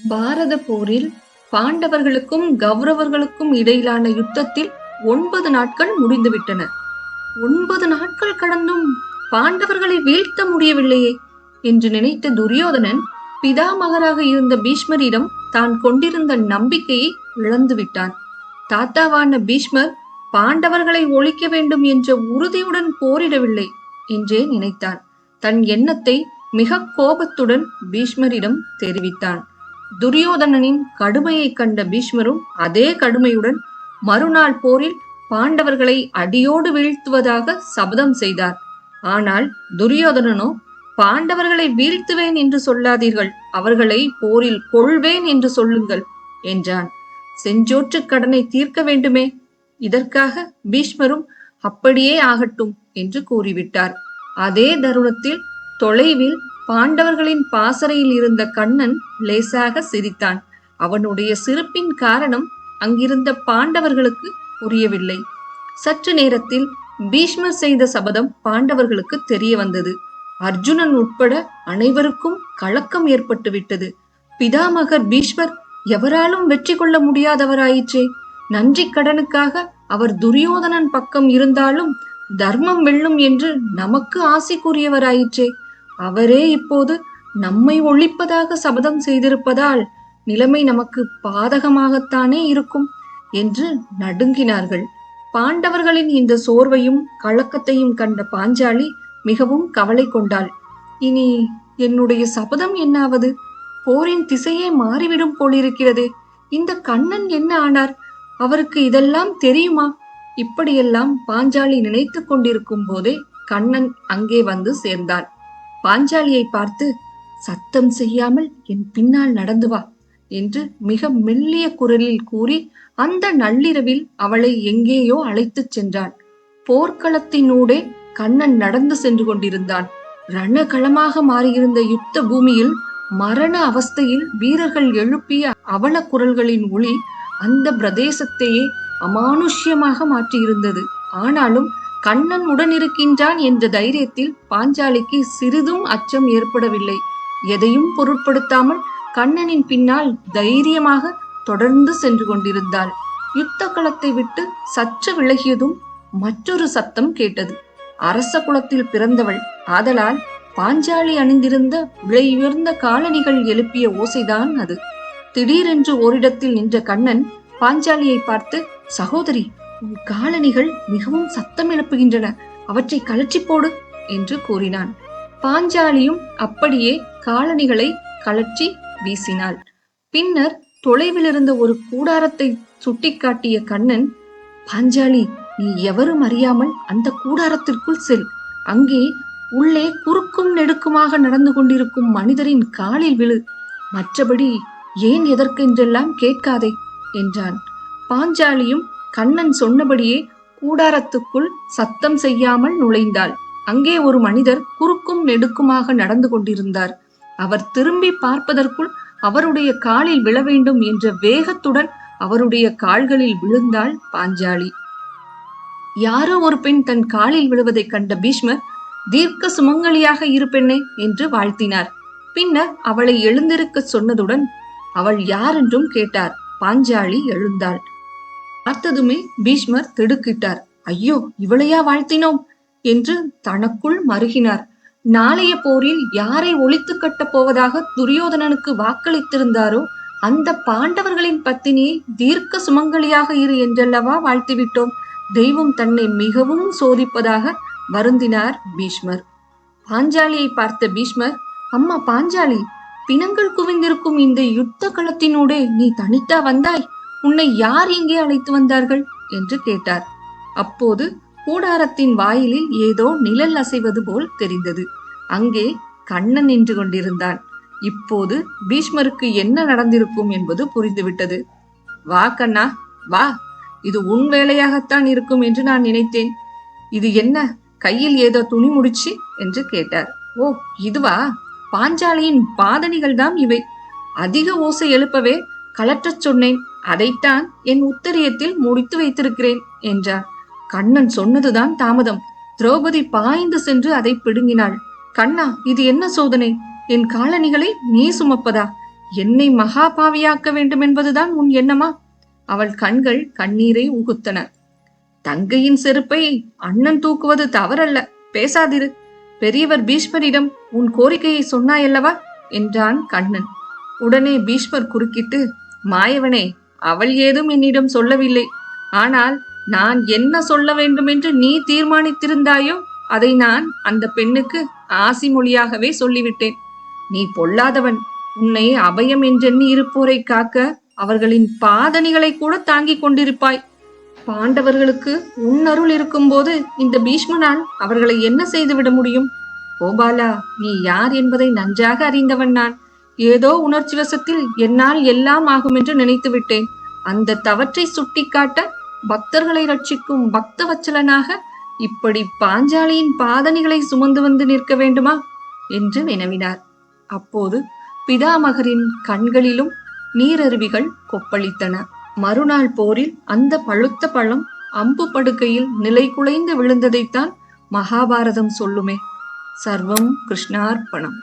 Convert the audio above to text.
பாரத போரில் பாண்டவர்களுக்கும் கௌரவர்களுக்கும் இடையிலான யுத்தத்தில் ஒன்பது நாட்கள் முடிந்துவிட்டன. ஒன்பது நாட்கள் கடந்தும் பாண்டவர்களை வீழ்த்த முடியவில்லையே என்று நினைத்த துரியோதனன் பிதாமகராக இருந்த பீஷ்மரிடம் தான் கொண்டிருந்த நம்பிக்கையை இழந்து விட்டான் தாத்தாவான பீஷ்மர் பாண்டவர்களை ஒழிக்க வேண்டும் என்ற உறுதியுடன் போரிடவில்லை என்றே நினைத்தான். தன் எண்ணத்தை மிக கோபத்துடன் பீஷ்மரிடம் தெரிவித்தான். துரியோதனனின் கடுமையை கண்ட பீஷ்மரும் அதே கடுமையுடன் மறுநாள் போரில் பாண்டவர்களை அடியோடு வீழ்த்துவதாக சபதம் செய்தார். ஆனால் துரியோதனனோ பாண்டவர்களை வீழ்த்துவேன் என்று சொல்லாதீர்கள் அவர்களை போரில் கொள்வேன் என்று சொல்லுங்கள் என்றான். செஞ்சோற்று கடனை தீர்க்க வேண்டுமே இதற்காக பீஷ்மரும் அப்படியே ஆகட்டும் என்று கூறிவிட்டார். அதே தருணத்தில் தொலைவில் பாண்டவர்களின் பாசறையில் இருந்த கண்ணன் லேசாக சிரித்தான். அவனுடைய சிரிப்பின் காரணம் அங்கிருந்த பாண்டவர்களுக்கு புரியவில்லை. சற்று நேரத்தில் பீஷ்மர் செய்த சபதம் பாண்டவர்களுக்கு தெரிய வந்தது. அர்ஜுனன் உட்பட அனைவருக்கும் கலக்கம் ஏற்பட்டு விட்டது. பிதாமகர் பீஷ்மர் எவராலும் வெற்றி கொள்ள முடியாதவராயிற்றே. நன்றி கடனுக்காக அவர் துரியோதனன் பக்கம் இருந்தாலும் தர்மம் வெல்லும் என்று நமக்கு ஆசை கூறியவராயிற்றே. அவரே இப்போது நம்மை ஒழிப்பதாக சபதம் செய்திருப்பதால் நிலைமை நமக்கு பாதகமாகத்தானே இருக்கும் என்று நடுங்கினார்கள். பாண்டவர்களின் இந்த சோர்வையும் கலக்கத்தையும் கண்ட பாஞ்சாலி மிகவும் கவலை கொண்டாள். இனி என்னுடைய சபதம் என்னாவது? போரின் திசையே மாறிவிடும் போலிருக்கிறதே. இந்த கண்ணன் என்ன ஆனார்? அவருக்கு இதெல்லாம் தெரியுமா? இப்படியெல்லாம் பாஞ்சாலி நினைத்து கொண்டிருக்கும் போதே கண்ணன் அங்கே வந்து சேர்ந்தான். பாஞ்சாலியை பார்த்து சத்தம் செய்யாமல் என் பின்னால் நடந்து வா என்று மிக மெல்லிய குரலில் கூறி அந்த நள்ளிரவில் அவளை எங்கேயோ அழைத்துச் சென்றான் போர்க்களத்தினூடே கண்ணன் நடந்து சென்று கொண்டிருந்தான். ரணகளமாக மாறியிருந்த யுத்த பூமியில் மரண அவஸ்தையில் வீரர்கள் எழுப்பிய அவல குரல்களின் ஒளி அந்த பிரதேசத்தையே அமானுஷ்யமாக மாற்றியிருந்தது. ஆனாலும் கண்ணன் உடன் இருக்கின்றான் என்ற தைரியத்தில் பாஞ்சாலிக்கு சிறிதும் அச்சம் ஏற்படவில்லை. எதையும் பொருட்படுத்தாமல் கண்ணனின் பின்னால் தைரியமாக தொடர்ந்து சென்று கொண்டிருந்தாள். யுத்த களத்தை விட்டு சற்று விலகியதும் மற்றொரு சத்தம் கேட்டது. அரச குலத்தில் பிறந்தவள். ஆதலால் பாஞ்சாலி அணிந்திருந்த விலையுயர்ந்த காலணிகள் எழுப்பிய ஓசைதான் அது. திடீரென்று ஓரிடத்தில் நின்ற கண்ணன் பாஞ்சாலியை பார்த்து சகோதரி உன் காலணிகள் மிகவும் சத்தம் எழுப்புகின்றன. அவற்றை கலற்றி போடு என்று கூறினான். பாஞ்சாலியும் அப்படியே காலணிகளை கழற்றி வீசினாள். பின்னர் தொலைவில் இருந்த ஒரு கூடாரத்தை சுட்டிக்காட்டிய கண்ணன் பாஞ்சாலி நீ எவரும் அறியாமல் அந்த கூடாரத்திற்குள் செல். அங்கே உள்ளே குறுக்கும் நெடுக்குமாக நடந்து கொண்டிருக்கும் மனிதரின் காலில் விழு. மற்றபடி ஏன் எதற்கென்றெல்லாம் கேட்காதே என்றான். பாஞ்சாலியும் கண்ணன் சொன்னபடியே கூடாரத்துக்குள் சத்தம் செய்யாமல் நுழைந்தாள். அங்கே ஒரு மனிதர் குறுக்கும் நெடுக்குமாக நடந்து கொண்டிருந்தார். அவர் திரும்பி பார்ப்பதற்குள் அவருடைய காலில் விழ வேண்டும் என்ற வேகத்துடன் அவருடைய கால்களில் விழுந்தாள் பாஞ்சாலி. யாரோ ஒரு பெண் தன் காலில் விழுவதைக் கண்ட பீஷ்மர் தீர்க்க சுமங்கலியாக இரு பெண்ணே என்று வாழ்த்தினார். பின்னர் அவளை எழுந்திருக்க சொன்னதுடன் அவள் யார் என்றும் கேட்டார். பாஞ்சாலி எழுந்தாள். பார்த்ததுமே பீஷ்மர் திடுக்கிட்டார். ஐயோ இவளையா வாழ்த்தினோம்? என்று தனக்குள் மருகினார். நாளைய போரில் யாரை ஒழித்து கட்டப் போவதாக துரியோதனனுக்கு வாக்களித்திருந்தாரோ அந்த பாண்டவர்களின் பத்தினியை தீர்க்க சுமங்கலியாக இரு என்றல்லவா வாழ்த்திவிட்டோம்? தெய்வம் தன்னை மிகவும் சோதிப்பதாக வருந்தினார் பீஷ்மர். பாஞ்சாலியை பார்த்த பீஷ்மர் அம்மா பாஞ்சாலி பிணங்கள் குவிந்திருக்கும் இந்த யுத்த களத்தினூடே நீ தனித்தா வந்தாய்? உன்னை யார் இங்கே அழைத்து வந்தார்கள்? என்று கேட்டார். அப்போது கூடாரத்தின் வாயிலில் ஏதோ நிழல் அசைவது போல் தெரிந்தது. அங்கே கண்ணன் நின்று கொண்டிருந்தான். இப்போது பீஷ்மருக்கு என்ன நடந்திருக்கும் என்பது புரிந்துவிட்டது. வா கண்ணா வா. இது உன் வேலையாகத்தான் இருக்கும் என்று நான் நினைத்தேன். இது என்ன கையில் ஏதோ துணி முடிச்சு? என்று கேட்டார். ஓ இதுவா? பாஞ்சாலியின் பாதணிகள் தான் இவை. அதிக ஓசை எழுப்பவே கலற்றச் சொன்னேன். அதைத்தான் என் உத்தரியத்தில் முடித்து வைத்திருக்கிறேன் என்றார். கண்ணன் சொன்னதுதான் தாமதம். திரௌபதி பாய்ந்து சென்று அதை பிடுங்கினாள். கண்ணா இது என்ன சோதனை? என் காலணிகளை நீ சுமப்பதா? என்னை மகாபாவியாக்க வேண்டும் என்பதுதான் உன் எண்ணமா? அவள் கண்கள் கண்ணீரை உகுத்தன. தங்கையின் செருப்பை அண்ணன் தூக்குவது தவறல்ல பேசாதிரு. பெரியவர் பீஷ்மரிடம் உன் கோரிக்கையை சொன்னாயல்லவா? என்றான் கண்ணன். உடனே பீஷ்மர் குறுக்கிட்டு மாயவனே அவள் ஏதும் என்னிடம் சொல்லவில்லை. ஆனால் நான் என்ன சொல்ல வேண்டும் என்று நீ தீர்மானித்திருந்தாயோ அதை நான் அந்த பெண்ணுக்கு ஆசி மொழியாகவே சொல்லிவிட்டேன். நீ பொல்லாதவன் உன்னை அபயம் என்றெண்ணி இருப்போரை காக்க அவர்களின் பாதணிகளை கூட தாங்கிக் கொண்டிருப்பாய். பாண்டவர்களுக்கு உன்னருள் இருக்கும்போது இந்த பீஷ்மனால் அவர்களை என்ன செய்துவிட முடியும்? கோபாலா நீ யார் என்பதை நன்றாக அறிந்தவன் நான். ஏதோ உணர்ச்சி வசத்தில் என்னால் எல்லாம் ஆகும் என்று நினைத்து விட்டேன். அந்த தவற்றை சுட்டிக்காட்ட பக்தர்களை ரட்சிக்கும் பக்த வச்சலனாக இப்படி பாஞ்சாலியின் பாதணிகளை சுமந்து வந்து நிற்க வேண்டுமா? என்று வினவினார். அப்போது பிதாமகரின் கண்களிலும் நீரருவிகள் கொப்பளித்தன. மறுநாள் போரில் அந்த பழுத்த பழம் அம்பு படுக்கையில் நிலை குலைந்து விழுந்ததைத்தான் மகாபாரதம் சொல்லுமே. சர்வம் கிருஷ்ணார்ப்பணம்.